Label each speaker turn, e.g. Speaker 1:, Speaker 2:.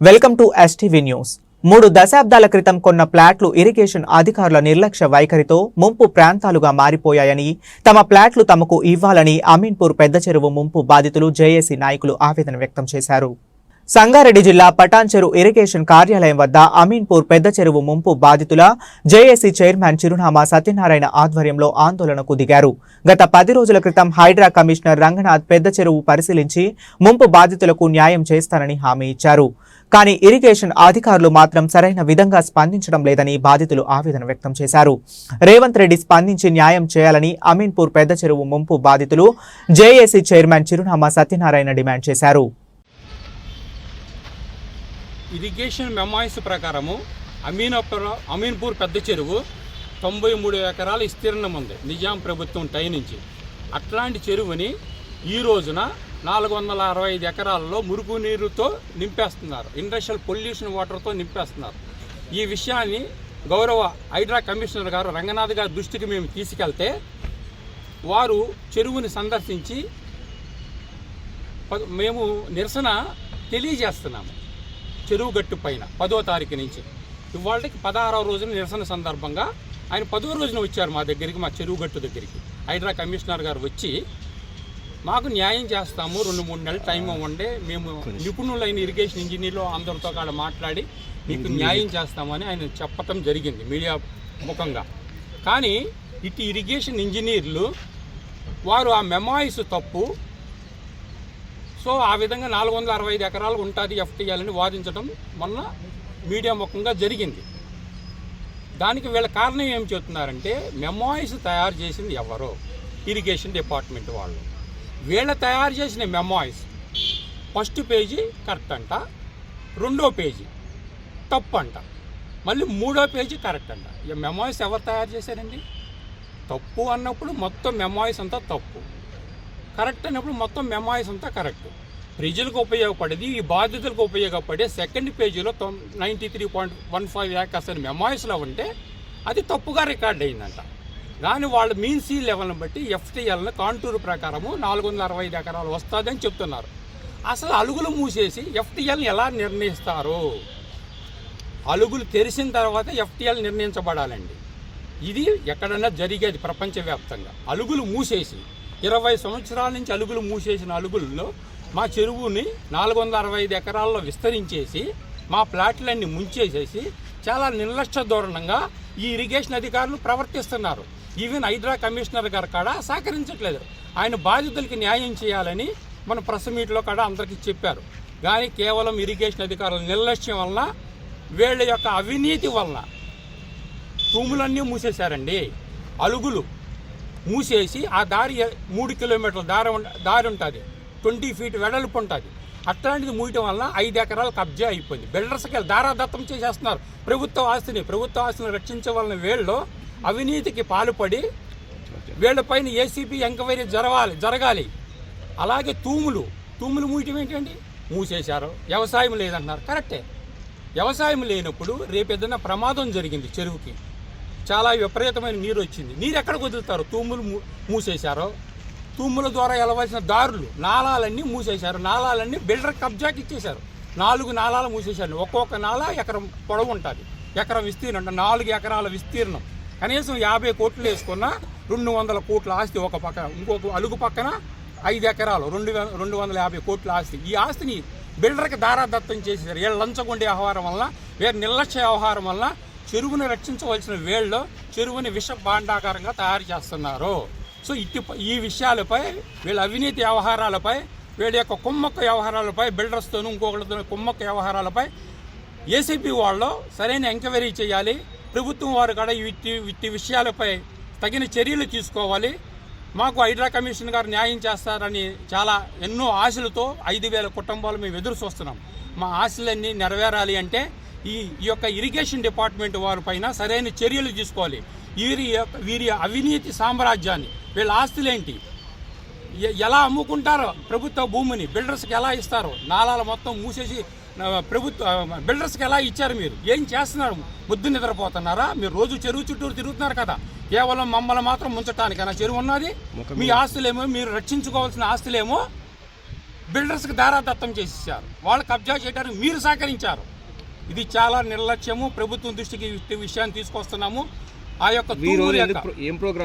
Speaker 1: Welcome to STV news మూడు దశాబ్దాల క్రితం కొన్న ప్లాట్లు ఇరిగేషన్ అధికారుల నిర్లక్ష్య వైఖరితో ముంపు ప్రాంతాలుగా మారిపోయాయని తమ ప్లాట్లు తమకు ఇవ్వాలని అమీన్పూర్ పెద్ద చెరువు ముంపు బాధితులు జేఏసీ నాయకులు ఆవేదన వ్యక్తం చేశారు. సంగారెడ్డి జిల్లా పటాన్చెరు ఇరిగేషన్ కార్యాలయం వద్ద అమీన్పూర్ పెద్ద చెరువు ముంపు బాధితుల జేఏసీ చైర్మన్ చిరునామా సత్యనారాయణ ఆధ్వర్యంలో ఆందోళనకు దిగారు. గత పది రోజుల క్రితం హైడ్రా కమిషనర్ రంగనాథ్ పెద్ద చెరువు పరిశీలించి ముంపు బాధితులకు న్యాయం చేస్తానని హామీ ఇచ్చారు. కానీ ఇరిగేషన్ అధికారులు మాత్రం సరైన విధంగా స్పందించడం లేదని బాధితులు ఆవేదన వ్యక్తం చేశారు. రేవంత్ రెడ్డి స్పందించి న్యాయం చేయాలని అమీన్పూర్ పెద్ద చెరువు ముంపు బాధితులు జేఏసీ చైర్మన్ చిరునామా సత్యనారాయణ డిమాండ్ చేశారు.
Speaker 2: ఇరిగేషన్ మెమాయిస్ ప్రకారము అమీనపుర అమీన్పూర్ పెద్ద చెరువు తొంభై మూడు ఎకరాల విస్తీర్ణం ఉంది. నిజాం ప్రభుత్వం టై నుంచి అట్లాంటి చెరువుని ఈ రోజున నాలుగు వందల అరవై ఐదు ఎకరాల్లో మురుగు నీరుతో నింపేస్తున్నారు. ఇండస్ట్రియల్ పొల్యూషన్ వాటర్తో నింపేస్తున్నారు. ఈ విషయాన్ని గౌరవ హైడ్రా కమిషనర్ గారు రంగనాథ్ గారి దృష్టికి మేము తీసుకెళ్తే వారు చెరువుని సందర్శించి ప- మేము నిరసన తెలియజేస్తున్నాము. చెరువు గట్టు పైన పదో తారీఖు నుంచి. ఇవాళకి పదహారవ రోజున నిరసన సందర్భంగా ఆయన పదో రోజున వచ్చారు మా దగ్గరికి మా చెరువు గట్టు దగ్గరికి. హైడ్రా కమిషనర్ గారు వచ్చి మాకు న్యాయం చేస్తాము రెండు మూడు నెలలు టైం ఇవ్వండి మేము నిపుణులైన ఇరిగేషన్ ఇంజనీర్లు అందరితో కాడ మాట్లాడి మీకు న్యాయం చేస్తామని ఆయన చెప్పటం జరిగింది మీడియా ముఖంగా. కానీ ఇటు ఇరిగేషన్ ఇంజనీర్లు వారు ఆ మెమాయిస్ తప్పు సో ఆ విధంగా నాలుగు వందల అరవై ఐదు ఎకరాలు ఉంటుంది ఎఫ్టీఎల్ అని వాదించడం మొన్న మీడియా ముఖంగా జరిగింది. దానికి వీళ్ళ కారణం ఏం చెప్తున్నారంటే మెమోయిస్ తయారు చేసింది ఎవరో? ఇరిగేషన్ డిపార్ట్మెంట్ వాళ్ళు. వీళ్ళ తయారు చేసిన మెమాయిస్ ఫస్ట్ పేజీ కరెక్ట్ అంట రెండో పేజీ తప్పు అంట మళ్ళీ మూడో పేజీ కరెక్ట్ అంట. ఈ మెమాయిస్ ఎవరు తయారు చేశారండి? తప్పు అన్నప్పుడు మొత్తం మెమోయిస్ అంతా తప్పు. కరెక్ట్ అన్నప్పుడు మొత్తం మెమాయిస్ అంతా కరెక్ట్. ప్రజలకు ఉపయోగపడేది ఈ బాధితులకు ఉపయోగపడే సెకండ్ పేజీలో ninety three point one five acres అని మెమాయిస్లో ఉంటే అది తప్పుగా రికార్డ్ అయిందంట. కానీ వాళ్ళు మీన్ సీ లెవెల్ని బట్టి ఎఫ్టీఎల్ని కాంటూరు ప్రకారము నాలుగు వందల అరవై ఐదు ఎకరాలు వస్తుందని చెప్తున్నారు. అసలు అలుగులు మూసేసి ఎఫ్టీఎల్ని ఎలా నిర్ణయిస్తారు? అలుగులు తెరిచిన తర్వాత ఎఫ్టీఎల్ నిర్ణయించబడాలండి. ఇది ఎక్కడన్నా జరిగేది ప్రపంచవ్యాప్తంగా. అలుగులు మూసేసి ఇరవై సంవత్సరాల నుంచి అలుగులు మూసేసిన అలుగుల్లో మా చెరువుని నాలుగు వందల అరవై ఐదు ఎకరాల్లో విస్తరించేసి మా ప్లాట్లన్నీ ముంచేసేసి చాలా నిర్లక్ష్య ధోరణంగా ఈ ఇరిగేషన్ అధికారులు ప్రవర్తిస్తున్నారు. ఈవెన్ హైడ్రా కమిషనర్ గారు కూడా సహకరించట్లేదు. ఆయన బాధితులకి న్యాయం చేయాలని మన ప్రెస్ మీట్లో కూడా అందరికీ చెప్పారు. కానీ కేవలం ఇరిగేషన్ అధికారుల నిర్లక్ష్యం వలన వీళ్ళ యొక్క అవినీతి వలన తూములన్నీ మూసేశారండి. అలుగులు మూసేసి ఆ దారి మూడు కిలోమీటర్ల దారి దారి ఉంటుంది. ట్వంటీ ఫీట్ వెడల్పు ఉంటుంది. అట్లాంటిది మూయటం వలన ఐదు ఎకరాలు కబ్జా అయిపోయింది. బిల్డర్స్కి దారాదత్తం చేసేస్తున్నారు. ప్రభుత్వ ఆస్తిని ప్రభుత్వ ఆస్తిని రక్షించవలన వీళ్ళు అవినీతికి పాల్పడి వీళ్ళపైన ఏసీపీ ఎంక్వైరీ జరగాలి జరగాలి. అలాగే తూములు తూములు మూయటం ఏంటండి? మూసేశారు. వ్యవసాయం లేదంటున్నారు. కరెక్టే. వ్యవసాయం లేనప్పుడు రేపు ఏదైనా ప్రమాదం జరిగింది చెరువుకి. చాలా విపరీతమైన నీరు వచ్చింది. నీరు ఎక్కడికి వదులుతారు తూములు మూసేశారు? తూముల ద్వారా వెళ్ళవలసిన దారులు నాళాలన్నీ మూసేశారు. నాళాలన్నీ బిల్డర్ కబ్జాకి ఇచ్చేశారు. నాలుగు నాళాలు మూసేశారు. ఒక్కొక్క నాళ ఎకరం పొడవు ఉంటుంది. ఎకరం విస్తీర్ణం అంటే నాలుగు ఎకరాల విస్తీర్ణం. కనీసం యాభై కోట్లు వేసుకున్న రెండు వందల కోట్ల ఆస్తి ఒక పక్కన ఇంకొక అలుగు పక్కన ఐదు ఎకరాలు రెండు రెండు వందల యాభై కోట్ల ఆస్తి. ఈ ఆస్తిని బిల్డర్కి దారాదత్తం చేసేసారు వీళ్ళ లంచగొండే వ్యవహారం వలన వీళ్ళ నిర్లక్ష్య వ్యవహారం వల్ల చెరువును రక్షించవలసిన వేళ్ళలో చెరువుని విష భాండాకారంగా తయారు చేస్తున్నారు. సో ఇట్టి ఈ విషయాలపై వీళ్ళ అవినీతి వ్యవహారాలపై వీళ్ళ యొక్క కుమ్మక్క వ్యవహారాలపై బిల్డర్స్తోనూ ఇంకొకరితో కుమ్మక్క వ్యవహారాలపై ఏసీపీ వాళ్ళు సరైన ఎంక్వైరీ చేయాలి. ప్రభుత్వం వారు కూడా ఇట్టి ఇట్టి విషయాలపై తగిన చర్యలు తీసుకోవాలి. మాకు హైడ్రా కమిషన్ గారు న్యాయం చేస్తారని చాలా ఎన్నో ఆశలతో ఐదు వేల కుటుంబాలు మేము ఎదురు చూస్తున్నాం. మా ఆశలన్నీ నెరవేరాలి అంటే ఈ ఈ యొక్క ఇరిగేషన్ డిపార్ట్మెంట్ వారి పైన సరైన చర్యలు తీసుకోవాలి. వీరి యొక్క వీరి అవినీతి సామ్రాజ్యాన్ని వీళ్ళ ఆస్తులేంటి? ఎలా అమ్ముకుంటారో ప్రభుత్వ భూమిని బిల్డర్స్కి ఎలా ఇస్తారో నాలాలు మొత్తం మూసేసి ప్రభుత్వ బిల్డర్స్కి ఎలా ఇచ్చారు మీరు? ఏం చేస్తున్నారు? బుద్ధి నిద్రపోతున్నారా? మీరు రోజు చెరువు చుట్టూరు తిరుగుతున్నారు కదా. కేవలం మమ్మల్ని మాత్రం ముంచటానికైనా చెరువు ఉన్నది? మీ ఆస్తులేమో మీరు రక్షించుకోవాల్సిన ఆస్తులేమో బిల్డర్స్కి దారాదత్తం చేసేసారు వాళ్ళు కబ్జా చేయడానికి మీరు సహకరించారు. ఇది చాలా నిర్లక్ష్యము. ప్రభుత్వం దృష్టికి ఈ విషయాన్ని తీసుకొస్తున్నాము. ఆ యొక్క
Speaker 3: ఏం ప్రోగ్రామ్